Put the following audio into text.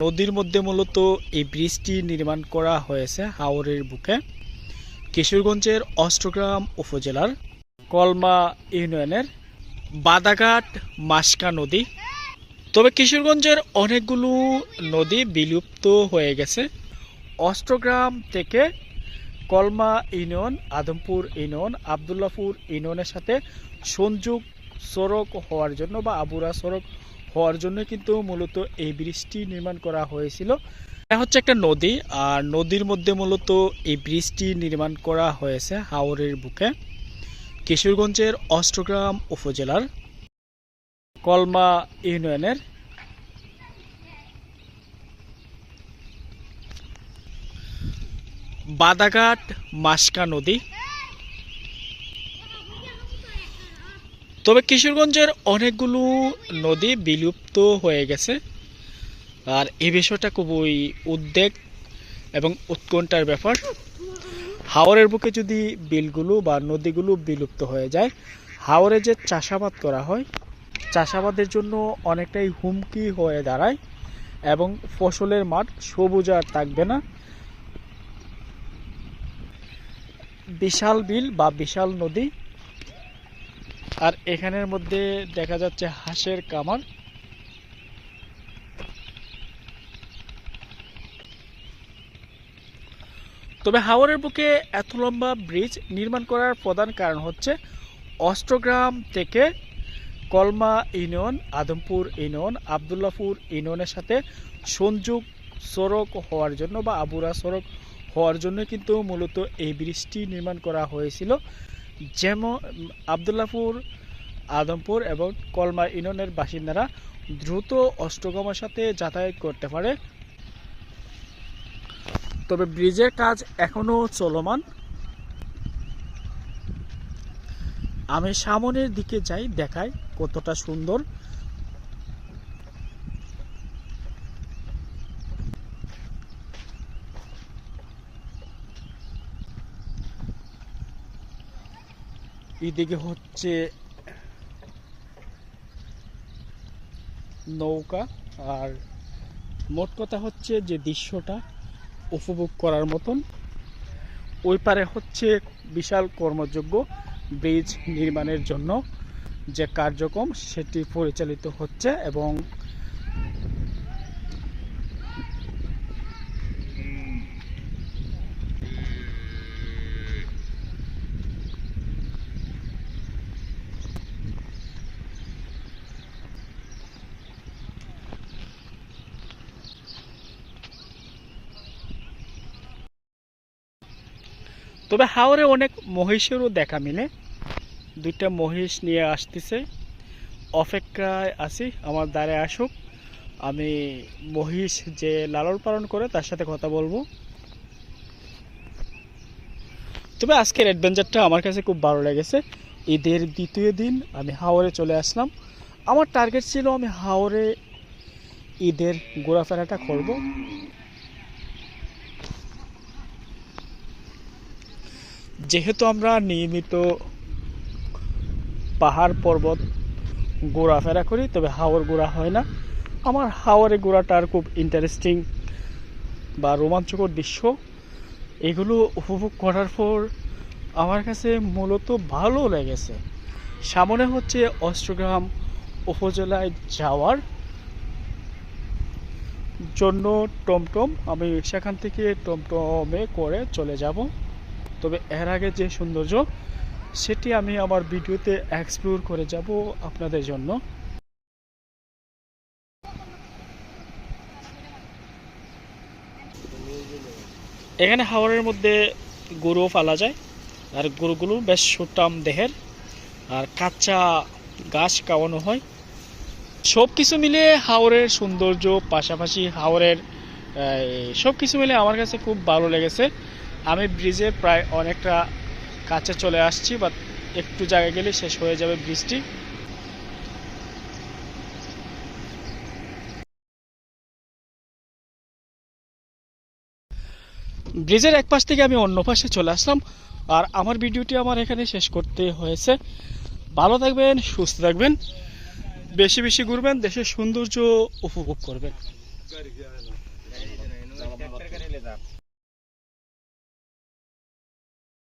নদীর মধ্যে মূলত এই ব্রিজটি নির্মাণ করা হয়েছে হাওরের বুকে। কিশোরগঞ্জের অষ্টগ্রাম উপজেলার কলমা ইউনিয়নের বাদাঘাট মাসকা নদী। তবে কিশোরগঞ্জের অনেকগুলো নদী বিলুপ্ত হয়ে গেছে। অষ্টগ্রাম থেকে কলমা ইউনিয়ন, আদমপুর ইউনিয়ন, আবদুল্লাপুর ইউনিয়নের সাথে সংযোগ সড়ক হওয়ার জন্য বা আবুরা সড়ক হওয়ার জন্য কিন্তু মূলত এই ব্রিজটি নির্মাণ করা হয়েছিল। এটা হচ্ছে একটা নদী, আর নদীর মধ্যে মূলত এই ব্রিজটি নির্মাণ করা হয়েছে হাওরের বুকে, কিশোরগঞ্জের অষ্টগ্রাম উপজেলার কলমা ইউনিয়নের। বাদাঘাট মাসকা নদী তবে কিশোরগঞ্জের অনেকগুলো নদী বিলুপ্ত হয়ে গেছে। আর এই বিষয়টা খুবই উদ্বেগ এবং উৎকণ্ঠার ব্যাপার। হাওরের বুকে যদি বিলগুলো বা নদীগুলো বিলুপ্ত হয়ে যায়, হাওরে যে চাষাবাদ করা হয়, চাষাবাদের জন্য অনেকটাই হুমকি হয়ে দাঁড়ায় এবং ফসলের মাঠ সবুজ আর থাকবে না। বিশাল বিল বা বিশাল নদী আর এখানের মধ্যে দেখা যাচ্ছে হাঁসের কামার তবে হাওরের বুকে এত লম্বা ব্রিজ নির্মাণ করার প্রধান কারণ হচ্ছে অষ্টগ্রাম থেকে কলমা ইউনিয়ন, আদমপুর ইউনিয়ন, আবদুল্লাপুর ইউনিয়নের সাথে সংযোগ সড়ক হওয়ার জন্য বা আবুরা সড়ক হওয়ার জন্য কিন্তু মূলত এই ব্রিজটি নির্মাণ করা হয়েছিল। যেমন আবদুল্লাপুর আদমপুর এবং কলমা ইউনিয়নের বাসিন্দারা দ্রুত অষ্টগমের সাথে যাতায়াত করতে পারে। তবে ব্রিজের কাজ এখনও চলমান। আমি সামনের দিকে যাই, দেখাই কতটা সুন্দর। এদিকে হচ্ছে নৌকা আর মোট কথা হচ্ছে যে দৃশ্যটা উপভোগ করার মতন। ওই পারে হচ্ছে বিশাল কর্মযোগ্য ব্রিজ নির্মাণের জন্য যে কার্যক্রম সেটি পরিচালিত হচ্ছে এবং তবে হাওরে অনেক মহিষেরও দেখা মিলে। দুইটা মহিষ নিয়ে আসতেছে। অপেক্ষায় আছি, আমার দ্বারে আসুক। আমি মহিষ যে লালন পালন করে তার সাথে কথা বলব। তবে আজকের অ্যাডভেঞ্চারটা আমার কাছে খুব ভালো লেগেছে। ঈদের দ্বিতীয় দিন আমি হাওরে চলে আসলাম। আমার টার্গেট ছিল আমি হাওরে ঈদের ঘোরাফেরাটা করব। যেহেতু আমরা নিয়মিত পাহাড় পর্বত ঘোরাফেরা করি, তবে হাওর ঘোরা হয় না। আমার হাওরে ঘোরাটার খুব ইন্টারেস্টিং বা রোমাঞ্চকর দৃশ্য। এগুলো উপভোগ করার পর আমার কাছে মূলত ভালো লেগেছে। সামনে হচ্ছে অষ্টগ্রাম উপজেলায় যাওয়ার জন্য টমটম। আমি সেখান থেকে টমটমে করে চলে যাব। তবে এর আগে যে সৌন্দর্য, সেটি আমি আমার ভিডিওতে এক্সপ্লোর করে যাব আপনাদের জন্য। এখানে হাওড়ের মধ্যে গরুও পালা যায়, আর গরুগুলো বেশ সুটাম দেহের, আর কাঁচা গাছ খাওয়ানো হয়। সব কিছু মিলে হাওরের সৌন্দর্য, পাশাপাশি হাওরের সব কিছু মিলে আমার কাছে খুব ভালো লেগেছে। আমি ব্রিজে প্রায় অনেকটা কাছে চলে আসছি বা একটু জায়গায় গেলে শেষ হয়ে যাবে ব্রিজটি। ব্রিজের এক পাশ থেকে আমি অন্য পাশে চলে আসলাম, আর আমার ভিডিওটি আমার এখানে শেষ করতে হয়েছে। ভালো থাকবেন, সুস্থ থাকবেন, বেশি বেশি ঘুরবেন, দেশের সৌন্দর্য উপভোগ করবেন।